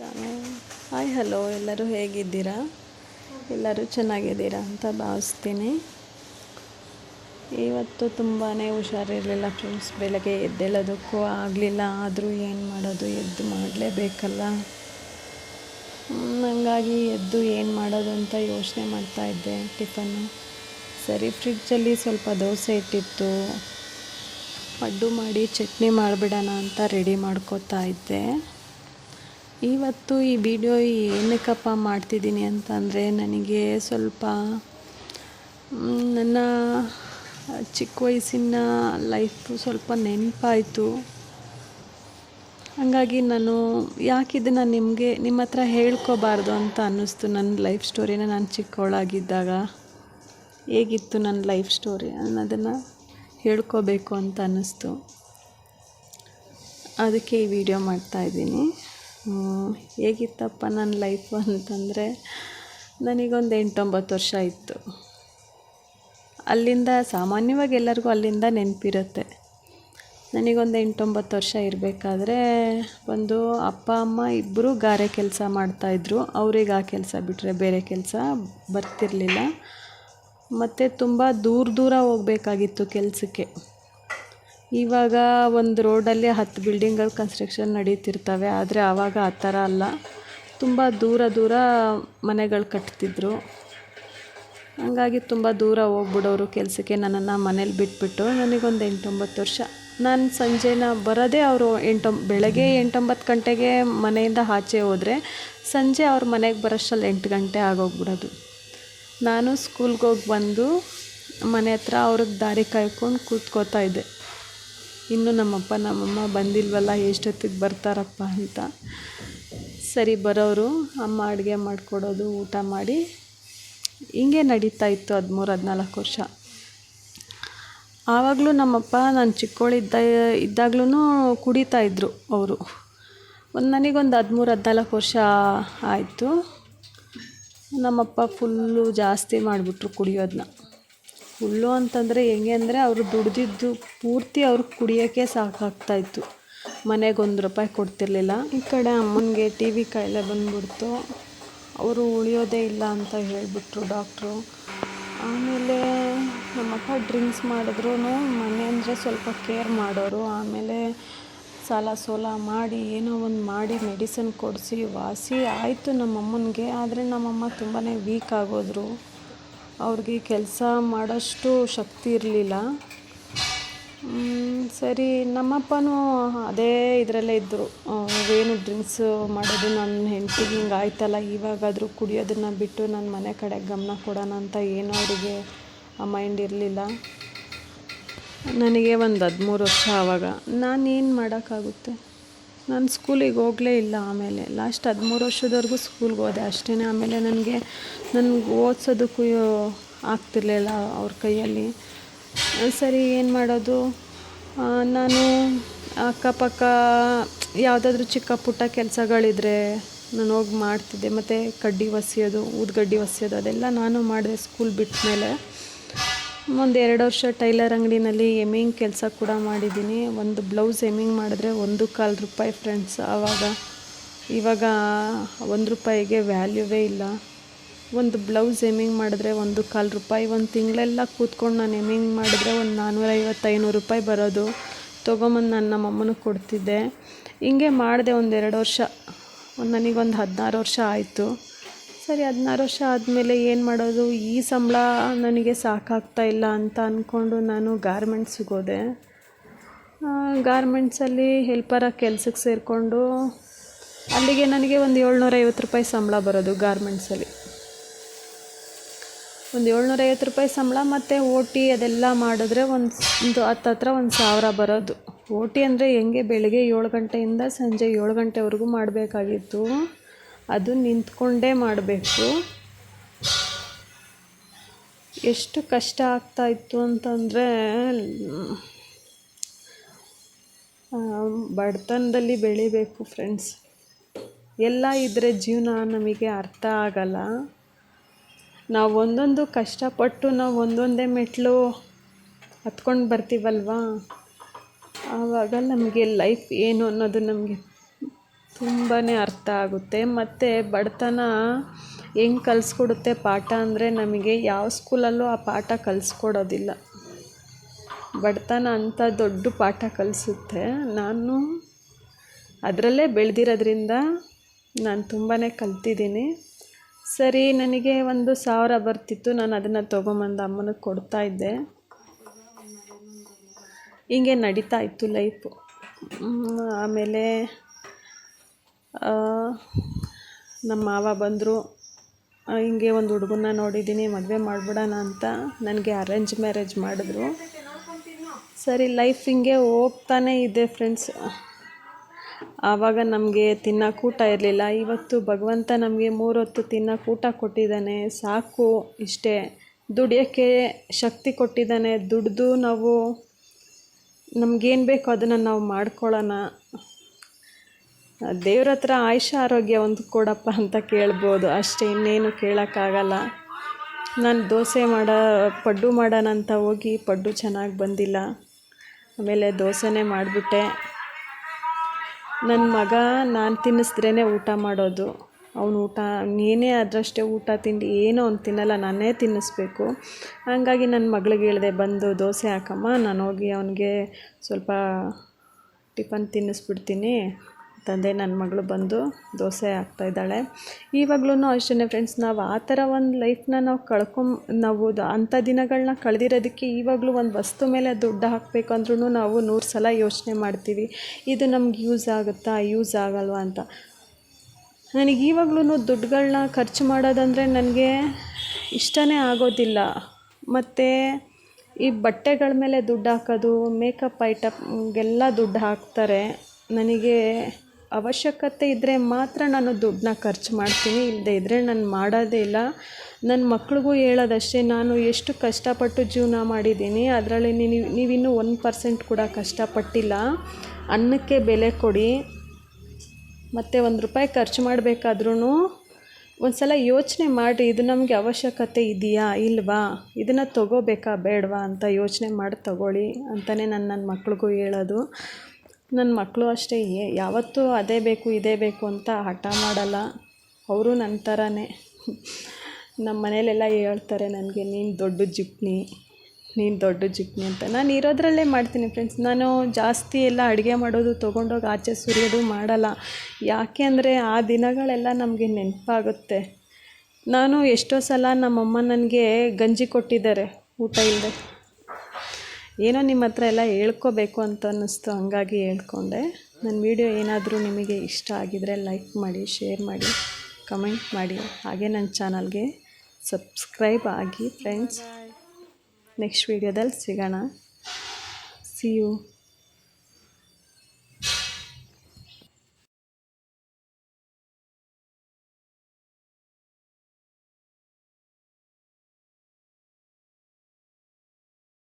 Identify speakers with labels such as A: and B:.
A: Channel hi hello ಎಲ್ಲರೂ ಹೇಗಿದ್ದೀರಾ? ಎಲ್ಲರೂ ಚೆನ್ನಾಗಿದ್ದೀರಾ ಅಂತ ಭಾವಿಸ್ತೀನಿ. ಇವತ್ತು ತುಂಬಾ ಹುಷಾರಿರಲಿಲ್ಲ ಫ್ರೆಂಡ್ಸ್ ಬೆಳಗ್ಗೆ ಎದ್ದೇಳೋದಕ್ಕೂ ಆಗಲಿಲ್ಲ. ಆದರೂ ಏನು ಮಾಡೋದು? ಎದ್ದು ಮಾಡಲೇಬೇಕಲ್ಲ. ಹಂಗಾಗಿ ಎದ್ದು ಏನು ಮಾಡೋದು ಅಂತ ಯೋಚನೆ ಮಾಡ್ತಾಯಿದ್ದೆ ಟಿಫನ್ನು ಸರಿ ಫ್ರಿಡ್ಜಲ್ಲಿ ಸ್ವಲ್ಪ ದೋಸೆ ಇಟ್ಟಿತ್ತು. ಪಡ್ಡು ಮಾಡಿ ಚಟ್ನಿ ಮಾಡಿಬಿಡೋಣ ಅಂತ ರೆಡಿ ಮಾಡ್ಕೋತಾ ಇದ್ದೆ. ಇವತ್ತು ಈ ವಿಡಿಯೋ ಏನಕ್ಕಪ್ಪ ಮಾಡ್ತಿದ್ದೀನಿ ಅಂತಂದರೆ ನನಗೆ ಸ್ವಲ್ಪ ನನ್ನ ಚಿಕ್ಕ ವಯಸ್ಸಿನ ಲೈಫು ಸ್ವಲ್ಪ ನೆನಪಾಯಿತು. ಹಾಗಾಗಿ ನಾನು ಯಾಕೆ ಇದನ್ನು ನಿಮಗೆ, ನಿಮ್ಮ ಹತ್ರ ಹೇಳ್ಕೋಬಾರ್ದು ಅಂತ ಅನ್ನಿಸ್ತು ನನ್ನ ಲೈಫ್ ಸ್ಟೋರಿನ ನಾನು ಚಿಕ್ಕವಳಾಗಿದ್ದಾಗ ಹೇಗಿತ್ತು ನನ್ನ ಲೈಫ್ ಸ್ಟೋರಿ ಅನ್ನೋದನ್ನು ಹೇಳ್ಕೋಬೇಕು ಅಂತ ಅನ್ನಿಸ್ತು. ಅದಕ್ಕೆ ಈ ವಿಡಿಯೋ ಮಾಡ್ತಾಯಿದ್ದೀನಿ ಹೇಗಿತ್ತಪ್ಪ ನನ್ನ ಲೈಫು ಅಂತಂದರೆ ನನಗೊಂದು ಎಂಟೊಂಬತ್ತು ವರ್ಷ ಇತ್ತು ಅಲ್ಲಿಂದ ಸಾಮಾನ್ಯವಾಗಿ ಎಲ್ಲರಿಗೂ ಅಲ್ಲಿಂದ ನೆನಪಿರುತ್ತೆ. ನನಗೊಂದು ಎಂಟೊಂಬತ್ತು ವರ್ಷ ಇರಬೇಕಾದ್ರೆ ಒಂದು ಅಪ್ಪ, ಅಮ್ಮ ಇಬ್ಬರು ಗಾರೆ ಕೆಲಸ ಮಾಡ್ತಾಯಿದ್ರು ಅವ್ರಿಗೆ ಆ ಕೆಲಸ ಬಿಟ್ಟರೆ ಬೇರೆ ಕೆಲಸ ಬರ್ತಿರಲಿಲ್ಲ. ಮತ್ತು ತುಂಬ ದೂರ ದೂರ ಹೋಗಬೇಕಾಗಿತ್ತು ಕೆಲಸಕ್ಕೆ. ಇವಾಗ ಒಂದು ರೋಡಲ್ಲಿ ಹತ್ತು ಬಿಲ್ಡಿಂಗ್ಗಳು ಕನ್ಸ್ಟ್ರಕ್ಷನ್ ನಡೀತಿರ್ತವೆ. ಆದರೆ ಆವಾಗ ಆ ಥರ ಅಲ್ಲ. ತುಂಬ ದೂರ ದೂರ ಮನೆಗಳು ಕಟ್ತಿದ್ರು. ಹಂಗಾಗಿ ತುಂಬ ದೂರ ಹೋಗ್ಬಿಡೋರು ಕೆಲಸಕ್ಕೆ ನನ್ನನ್ನು ಮನೇಲಿ ಬಿಟ್ಬಿಟ್ಟು ನನಗೊಂದು ಎಂಟೊಂಬತ್ತು ವರ್ಷ. ನಾನು ಸಂಜೆನ ಬರೋದೇ ಅವರು ಎಂಟೊಂ, ಬೆಳಗ್ಗೆ ಎಂಟೊಂಬತ್ತು ಗಂಟೆಗೆ ಮನೆಯಿಂದ ಆಚೆ ಹೋದರೆ ಸಂಜೆ ಅವ್ರ ಮನೆಗೆ ಬರೋಷ್ಟರಲ್ಲಿ ಎಂಟು ಗಂಟೆ ಆಗೋಗ್ಬಿಡೋದು. ನಾನು ಸ್ಕೂಲ್ಗೆ ಹೋಗಿ ಬಂದು ಮನೆ ಹತ್ರ ಅವ್ರಿಗೆ ದಾರಿ ಕಾಯ್ಕೊಂಡು ಕೂತ್ಕೋತಾ ಇದ್ದೆ. ಇನ್ನು ನಮ್ಮಪ್ಪ, ನಮ್ಮಮ್ಮ ಬಂದಿಲ್ವಲ್ಲ, ಎಷ್ಟೊತ್ತಿಗೆ ಬರ್ತಾರಪ್ಪ ಅಂತ. ಸರಿ, ಬರೋರು ಅಮ್ಮ ಅಡುಗೆ ಮಾಡಿಕೊಡೋದು, ಊಟ ಮಾಡಿ. ಹಿಂಗೆ ನಡೀತಾ ಇತ್ತು ಹದಿಮೂರು, ಹದಿನಾಲ್ಕು ವರ್ಷ. ಆವಾಗಲೂ ನಮ್ಮಪ್ಪ ನಾನು ಚಿಕ್ಕವಳಿದ್ದ ಇದ್ದಾಗ್ಲೂ ಕುಡಿತಾ ಇದ್ದರು ಅವರು. ಒಂದು ನನಗೊಂದು ಹದಿಮೂರು, ಹದಿನಾಲ್ಕು ವರ್ಷ ಆಯಿತು. ನಮ್ಮಪ್ಪ ಫುಲ್ಲು ಜಾಸ್ತಿ ಮಾಡಿಬಿಟ್ರು ಕುಡಿಯೋದನ್ನ ಫುಲ್ಲು ಅಂತಂದರೆ ಹೆಂಗೆ ಅಂದರೆ ಅವರು ದುಡ್ದಿದ್ದು ಪೂರ್ತಿ ಅವ್ರು ಕುಡಿಯೋಕ್ಕೆ ಸಾಕಾಗ್ತಾಯಿತ್ತು. ಮನೆಗೆ ಒಂದು ರೂಪಾಯಿ ಕೊಡ್ತಿರ್ಲಿಲ್ಲ. ಈ ಕಡೆ ಅಮ್ಮನಿಗೆ ಟಿ ವಿ ಕಾಯಿಲೆ ಬಂದುಬಿಡ್ತು. ಅವರು ಉಳಿಯೋದೇ ಇಲ್ಲ ಅಂತ ಹೇಳಿಬಿಟ್ರು ಡಾಕ್ಟ್ರು. ಆಮೇಲೆ ನಮ್ಮಪ್ಪ ಡ್ರಿಂಕ್ಸ್ ಮಾಡಿದ್ರು. ಮನೆ ಅಂದರೆ ಸ್ವಲ್ಪ ಕೇರ್ ಮಾಡೋರು. ಆಮೇಲೆ ಸಾಲ ಸೋಲ ಮಾಡಿ ಏನೋ ಒಂದು ಮಾಡಿ ಮೆಡಿಸನ್ ಕೊಡಿಸಿ ವಾಸಿ. ಆಯಿತು ನಮ್ಮಮ್ಮನಿಗೆ ಆದರೆ ನಮ್ಮಮ್ಮ ತುಂಬಾ ವೀಕ್ ಆಗೋದ್ರು. ಅವ್ರಿಗೆ ಕೆಲಸ ಮಾಡೋಷ್ಟು ಶಕ್ತಿ ಇರಲಿಲ್ಲ. ಸರಿ, ನಮ್ಮಪ್ಪನೂ ಅದೇ ಇದರಲ್ಲೇ ಇದ್ದರು. ಏನು ಡ್ರಿಂಕ್ಸ್ ಮಾಡೋದು ನನ್ನ ಹೆಂಡ್ತಿಗೆ ಹಿಂಗೆ ಆಯ್ತಲ್ಲ, ಇವಾಗಾದರೂ ಕುಡಿಯೋದನ್ನು ಬಿಟ್ಟು ನನ್ನ ಮನೆ ಕಡೆ ಗಮನ ಕೊಡೋಣ ಅಂತ ಏನೂ ಅವರಿಗೆ ಮೈಂಡ್ ಇರಲಿಲ್ಲ. ನನಗೆ ಒಂದು ಹದಿಮೂರು ವರ್ಷ ಆವಾಗ ನಾನೇನು ಮಾಡೋಕ್ಕಾಗುತ್ತೆ? ನಾನು ಸ್ಕೂಲಿಗೆ ಹೋಗಲೇ ಇಲ್ಲ ಆಮೇಲೆ. ಲಾಸ್ಟ್ ಹದಿಮೂರು ವರ್ಷದವರೆಗೂ ಸ್ಕೂಲ್ಗೆ ಹೋದೆ. ಅಷ್ಟೇ ಆಮೇಲೆ ನನಗೆ ನನಗೆ ಓದಿಸೋದಕ್ಕೂ ಆಗ್ತಿರ್ಲಿಲ್ಲ ಅವ್ರ ಕೈಯಲ್ಲಿ. ಸರಿ ಏನು ಮಾಡೋದು? ನಾನು ಅಕ್ಕಪಕ್ಕ ಯಾವುದಾದ್ರೂ ಚಿಕ್ಕ ಪುಟ್ಟ ಕೆಲಸಗಳಿದ್ರೆ ನಾನು ಹೋಗಿ ಮಾಡ್ತಿದ್ದೆ. ಮತ್ತು ಕಡ್ಡಿ ಒಸೆಯೋದು, ಊದ್ಗಡ್ಡಿ ಒಸೆಯೋದು, ಅದೆಲ್ಲ ನಾನು ಮಾಡಿದೆ ಸ್ಕೂಲ್ ಬಿಟ್ಟ ಮೇಲೆ ಒಂದು ಎರಡು ವರ್ಷ ಟೈಲರ್ ಅಂಗಡಿನಲ್ಲಿ ಎಮಿಂಗ್ ಕೆಲಸ ಕೂಡ ಮಾಡಿದ್ದೀನಿ. ಒಂದು ಬ್ಲೌಸ್ ಎಮಿಂಗ್ ಮಾಡಿದ್ರೆ ಒಂದು ಕಾಲು ರೂಪಾಯಿ ಫ್ರೆಂಡ್ಸ್ ಆವಾಗ ಇವಾಗ ಒಂದು ರೂಪಾಯಿಗೆ ವ್ಯಾಲ್ಯೂವೇ ಇಲ್ಲ. ಒಂದು ಬ್ಲೌಸ್ ಎಮಿಂಗ್ ಮಾಡಿದ್ರೆ ಒಂದು ಕಾಲು ರೂಪಾಯಿ, ಒಂದು ತಿಂಗಳೆಲ್ಲ ಕೂತ್ಕೊಂಡು ನಾನು ಎಮಿಂಗ್ ಮಾಡಿದ್ರೆ ಒಂದು ನಾನ್ನೂರೈವತ್ತು ಐನೂರು ರೂಪಾಯಿ ಬರೋದು. ತೊಗೊಂಬಂದು ನಾನು ನಮ್ಮ ಅಮ್ಮನಿಗೆ ಕೊಡ್ತಿದ್ದೆ. ಹಿಂಗೆ ಮಾಡಿದೆ ಒಂದು ಎರಡು ವರ್ಷ, ಒಂದು ನನಗೊಂದು ಹದಿನಾರು ವರ್ಷ ಆಯಿತು. ಸರಿ ಹದಿನಾರು ವರ್ಷ ಆದಮೇಲೆ ಏನು ಮಾಡೋದು? ಈ ಸಂಬಳ ನನಗೆ ಸಾಕಾಗ್ತಾ ಇಲ್ಲ ಅಂತ ಅಂದ್ಕೊಂಡು ನಾನು ಗಾರ್ಮೆಂಟ್ಸಿಗೆ ಹೋದೆ. ಗಾರ್ಮೆಂಟ್ಸಲ್ಲಿ ಹೆಲ್ಪರಾಗಿ ಕೆಲ್ಸಕ್ಕೆ ಸೇರಿಕೊಂಡು ಅಲ್ಲಿಗೆ ನನಗೆ ಒಂದು ಏಳ್ನೂರೈವತ್ತು ರೂಪಾಯಿ ಸಂಬಳ ಬರೋದು ಗಾರ್ಮೆಂಟ್ಸಲ್ಲಿ. ಒಂದು ಏಳ್ನೂರೈವತ್ತು ರೂಪಾಯಿ ಸಂಬಳ ಮತ್ತು ಓ ಟಿ ಅದೆಲ್ಲ ಮಾಡಿದ್ರೆ ಒಂದು ಒಂದು ಹತ್ತತ್ರ ಒಂದು ಸಾವಿರ ಬರೋದು. ಓ ಟಿ ಅಂದರೆ ಹೆಂಗೆ? ಬೆಳಗ್ಗೆ ಏಳು ಗಂಟೆಯಿಂದ ಸಂಜೆ ಏಳು ಗಂಟೆವರೆಗೂ ಮಾಡಬೇಕಾಗಿತ್ತು. ಅದು ನಿಂತ್ಕೊಂಡೇ ಮಾಡಬೇಕು. ಎಷ್ಟು ಕಷ್ಟ ಆಗ್ತಾಯಿತ್ತು ಅಂತಂದರೆ ಬಡತನದಲ್ಲಿ ಬೆಳಿಬೇಕು ಫ್ರೆಂಡ್ಸ್ ಎಲ್ಲ ಇದ್ದರೆ ಜೀವನ ನಮಗೆ ಅರ್ಥ ಆಗಲ್ಲ. ನಾವು ಒಂದೊಂದು ಕಷ್ಟಪಟ್ಟು ನಾವು ಒಂದೊಂದೇ ಮೆಟ್ಲು ಹತ್ಕೊಂಡು ಬರ್ತೀವಲ್ವಾ? ಆವಾಗ ನಮಗೆ ಲೈಫ್ ಏನು ಅನ್ನೋದು ನಮಗೆ ತುಂಬಾ ಅರ್ಥ ಆಗುತ್ತೆ. ಮತ್ತು ಬಡತನ ಹೆಂಗೆ ಕಲಿಸ್ಕೊಡುತ್ತೆ ಪಾಠ ಅಂದರೆ ನಮಗೆ ಯಾವ ಸ್ಕೂಲಲ್ಲೂ ಆ ಪಾಠ ಕಲಿಸ್ಕೊಡೋದಿಲ್ಲ. ಬಡತನ ಅಂತ ದೊಡ್ಡ ಪಾಠ ಕಲಿಸುತ್ತೆ. ನಾನು ಅದರಲ್ಲೇ ಬೆಳೆದಿರೋದ್ರಿಂದ ನಾನು ತುಂಬಾ ಕಲ್ತಿದ್ದೀನಿ. ಸರಿ, ನನಗೆ ಒಂದು ಸಾವಿರ ಬರ್ತಿತ್ತು. ನಾನು ಅದನ್ನು ತೊಗೊಂಬಂದು ಅಮ್ಮನಿಗೆ ಕೊಡ್ತಾ ಇದ್ದೆ. ಹಿಂಗೆ ನಡೀತಾ ಇತ್ತು ಲೈಫು ಆಮೇಲೆ ನಮ್ಮ ಮಾವ ಬಂದರು ಹಿಂಗೆ ಒಂದು ಹುಡುಗನ್ನ ನೋಡಿದ್ದೀನಿ ಮದುವೆ ಮಾಡಿಬಿಡೋಣ ಅಂತ ನನಗೆ ಅರೇಂಜ್ ಮ್ಯಾರೇಜ್ ಮಾಡಿದ್ರು. ಸರಿ ಲೈಫ್ ಹಿಂಗೆ ಹೋಗ್ತಾನೇ ಇದೆ ಫ್ರೆಂಡ್ಸ್ ಆವಾಗ ನಮಗೆ ತಿನ್ನೋಕೆ ಊಟ ಇರಲಿಲ್ಲ. ಇವತ್ತು ಭಗವಂತ ನಮಗೆ ಮೂರೊತ್ತು ತಿನ್ನೋಕೆ ಊಟ ಕೊಟ್ಟಿದ್ದಾನೆ. ಸಾಕು ಇಷ್ಟೇ. ದುಡಿಯೋಕ್ಕೆ ಶಕ್ತಿ ಕೊಟ್ಟಿದ್ದಾನೆ. ದುಡ್ದು ನಾವು ನಮಗೇನು ಬೇಕೋ ಅದನ್ನು ನಾವು ಮಾಡ್ಕೊಳ್ಳೋಣ. ದೇವ್ರ ಹತ್ರ ಆಯುಷ ಆರೋಗ್ಯ ಒಂದು ಕೊಡಪ್ಪ ಅಂತ ಕೇಳ್ಬೋದು. ಅಷ್ಟೇ ಇನ್ನೇನು ಕೇಳೋಕ್ಕಾಗಲ್ಲ. ನಾನು ದೋಸೆ ಮಾಡೋ, ಪಡ್ಡು ಮಾಡೋಣ ಅಂತ ಹೋಗಿ ಪಡ್ಡು ಚೆನ್ನಾಗಿ ಬಂದಿಲ್ಲ. ಆಮೇಲೆ ದೋಸೆನೇ ಮಾಡಿಬಿಟ್ಟೆ. ನನ್ನ ಮಗ ನಾನು ತಿನ್ನಿಸಿದ್ರೇ ಊಟ ಮಾಡೋದು. ಅವನು ಊಟ, ನೀನೇ ಅದರಷ್ಟೇ ಊಟ ತಿಂಡಿ ಏನೋ ಅವ್ನು ತಿನ್ನಲ್ಲ, ನಾನೇ ತಿನ್ನಿಸ್ಬೇಕು. ಹಾಗಾಗಿ ನನ್ನ ಮಗಳಿಗೆ ಹೇಳಿದೆ, ಬಂದು ದೋಸೆ ಹಾಕಮ್ಮ, ನಾನು ಹೋಗಿ ಅವನಿಗೆ ಸ್ವಲ್ಪ ಟಿಫನ್ ತಿನ್ನಿಸ್ಬಿಡ್ತೀನಿ. ತಂದೆ ನನ್ನ ಮಗಳು ಬಂದು ದೋಸೆ ಹಾಕ್ತಾಯಿದ್ದಾಳೆ ಇವಾಗ್ಲೂ ಅಷ್ಟೇ ಫ್ರೆಂಡ್ಸ್ ನಾವು ಆ ಥರ ಒಂದು ಲೈಫ್ನ ನಾವು ಕಳ್ಕೊಂ, ನಾವು ಅಂಥ ದಿನಗಳನ್ನ ಕಳೆದಿರೋದಕ್ಕೆ ಇವಾಗಲೂ ಒಂದು ವಸ್ತು ಮೇಲೆ ದುಡ್ಡು ಹಾಕಬೇಕು ಅಂದ್ರೂ ನಾವು ನೂರು ಸಲ ಯೋಚನೆ ಮಾಡ್ತೀವಿ. ಇದು ನಮ್ಗೆ ಯೂಸ್ ಆಗುತ್ತಾ? ಯೂಸ್ ಆಗಲ್ವಾ ಅಂತ. ನನಗೆ ಇವಾಗ್ಲೂ ದುಡ್ಡುಗಳನ್ನ ಖರ್ಚು ಮಾಡೋದಂದರೆ ನನಗೆ ಇಷ್ಟನೇ ಆಗೋದಿಲ್ಲ. ಮತ್ತು ಈ ಬಟ್ಟೆಗಳ ಮೇಲೆ ದುಡ್ಡು ಹಾಕೋದು ಮೇಕಪ್ ಐಟಮ್ಗೆಲ್ಲ ದುಡ್ಡು ಹಾಕ್ತಾರೆ. ನನಗೆ ಅವಶ್ಯಕತೆ ಇದ್ದರೆ ಮಾತ್ರ ನಾನು ದುಡ್ಡನ್ನ ಖರ್ಚು ಮಾಡ್ತೀನಿ ಇಲ್ಲದೇ ಇದ್ದರೆ ನಾನು ಮಾಡೋದೇ ಇಲ್ಲ. ನನ್ನ ಮಕ್ಳಿಗೂ ಹೇಳೋದಷ್ಟೇ, ನಾನು ಎಷ್ಟು ಕಷ್ಟಪಟ್ಟು ಜೀವನ ಮಾಡಿದ್ದೀನಿ, ಅದರಲ್ಲಿ ನೀವು, ನೀವಿನ್ನೂ ಒಂದು ಪರ್ಸೆಂಟ್ ಕೂಡ ಕಷ್ಟಪಟ್ಟಿಲ್ಲ. ಅನ್ನಕ್ಕೆ ಬೆಲೆ ಕೊಡಿ, ಮತ್ತು ಒಂದು ರೂಪಾಯಿ ಖರ್ಚು ಮಾಡಬೇಕಾದ್ರೂ ಒಂದು ಸಲ ಯೋಚನೆ ಮಾಡಿ ಇದು ನಮಗೆ ಅವಶ್ಯಕತೆ ಇದೆಯಾ, ಇಲ್ವಾ? ಇದನ್ನು ತೊಗೋಬೇಕಾ, ಬೇಡವಾ ಅಂತ ಯೋಚನೆ ಮಾಡಿ ತಗೊಳ್ಳಿ ಅಂತಲೇ ನಾನು ನನ್ನ ಮಕ್ಳಿಗೂ ಹೇಳೋದು. ನನ್ನ ಮಕ್ಕಳು ಅಷ್ಟೇ ಯಾವತ್ತೂ ಅದೇ ಬೇಕು, ಇದೇ ಬೇಕು ಅಂತ ಹಠ ಮಾಡಲ್ಲ. ಅವರು ನನ್ನ ಥರನೇ ನಮ್ಮ ಮನೇಲೆಲ್ಲ ಹೇಳ್ತಾರೆ ನನಗೆ, ನೀನು ದೊಡ್ಡ ಜಿಪ್ನಿ, ನೀನು ದೊಡ್ಡ ಜಿಪ್ನಿ ಅಂತ. ನಾನು ಇರೋದ್ರಲ್ಲೇ ಮಾಡ್ತೀನಿ ಫ್ರೆಂಡ್ಸ್ ನಾನು ಜಾಸ್ತಿ ಎಲ್ಲ ಅಡುಗೆ ಮಾಡೋದು ತೊಗೊಂಡೋಗಿ ಆಚೆ ಸುರಿಯೋದು ಮಾಡಲ್ಲ. ಯಾಕೆ ಅಂದರೆ ಆ ದಿನಗಳೆಲ್ಲ ನಮಗೆ ನೆನಪಾಗುತ್ತೆ. ನಾನು ಎಷ್ಟೋ ಸಲ ನಮ್ಮಮ್ಮ ನನಗೆ ಗಂಜಿ ಕೊಟ್ಟಿದ್ದಾರೆ, ಊಟ ಇಲ್ಲದೆ ಏನೋ ನಿಮ್ಮ ಹತ್ರ ಎಲ್ಲ ಹೇಳ್ಕೋಬೇಕು ಅಂತ ಅನ್ನಿಸ್ತು, ಹಂಗಾಗಿ ಹೇಳ್ಕೊಂಡೆ. ನನ್ನ ವೀಡಿಯೋ ಏನಾದರೂ ನಿಮಗೆ ಇಷ್ಟ ಆಗಿದರೆ ಲೈಕ್ ಮಾಡಿ, ಶೇರ್ ಮಾಡಿ, ಕಮೆಂಟ್ ಮಾಡಿ. ಹಾಗೆ ನನ್ನ ಚಾನಲ್ಗೆ ಸಬ್ಸ್ಕ್ರೈಬ್ ಆಗಿ, ಫ್ರೆಂಡ್ಸ್. ನೆಕ್ಸ್ಟ್ ವೀಡಿಯೋದಲ್ಲಿ ಸಿಗೋಣ. C you